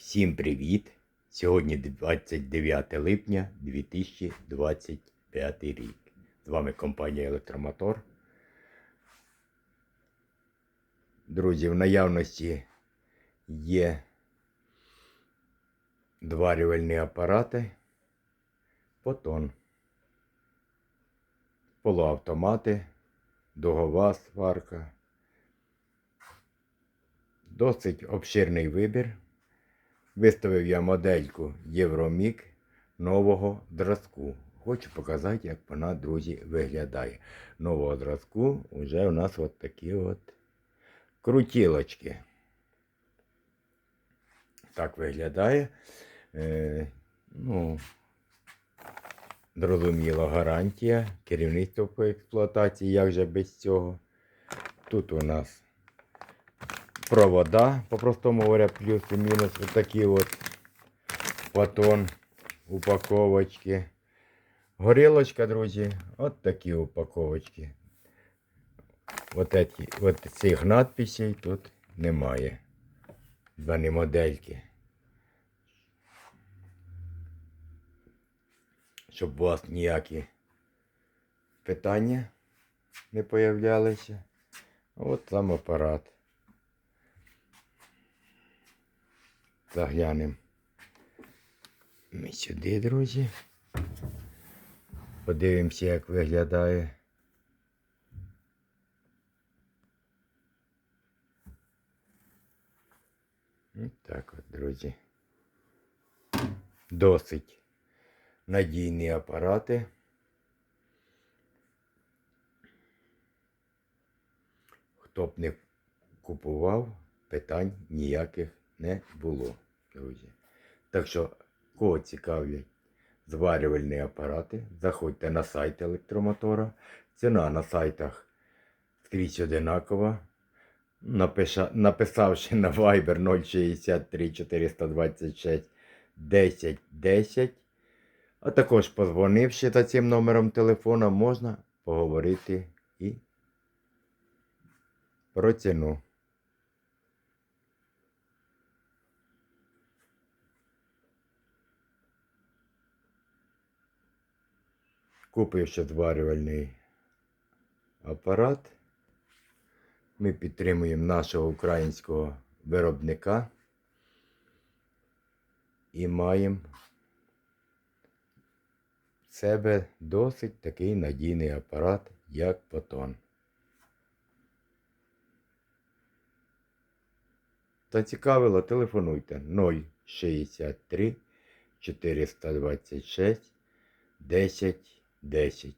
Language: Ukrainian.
Всім привіт! Сьогодні 29 липня 2025 рік. З вами компанія Електромотор. Друзі, в наявності є зварювальні апарати Потон. Полуавтомати, дугова сварка. Досить обширний вибір. Виставив я модельку Євромік нового зразку. Хочу показати, як вона, друзі, виглядає. Нового зразку вже у нас от такі от крутілочки. Так виглядає. Е, ну, зрозуміло, гарантія, керівництво по експлуатації, як же без цього. Тут у нас провода, по-простому говоря, плюс і мінус. Вот такі от батон, упаковочки. Горілочка, друзі, от такі упаковочки. Вот, эти, от цих надписей тут немає. Дані модельки. Щоб у вас ніякі питання не появлялися. От сам апарат. Заглянемо ми сюди, друзі. Подивимося, як виглядає. Ось так от, друзі. Досить надійні апарати. Хто б не купував, питань ніяких не було, друзі. Так що, кого цікавлять зварювальні апарати, заходьте на сайт електромотора. Ціна на сайтах скрізь одинакова. Напиша, написавши на Viber 063 426 10 10, а також позвонивши за цим номером телефона, можна поговорити і про ціну. Купивши зварювальний апарат, ми підтримуємо нашого українського виробника і маємо в себе досить такий надійний апарат, як Потон. Зацікавило, телефонуйте 063 426 10 10.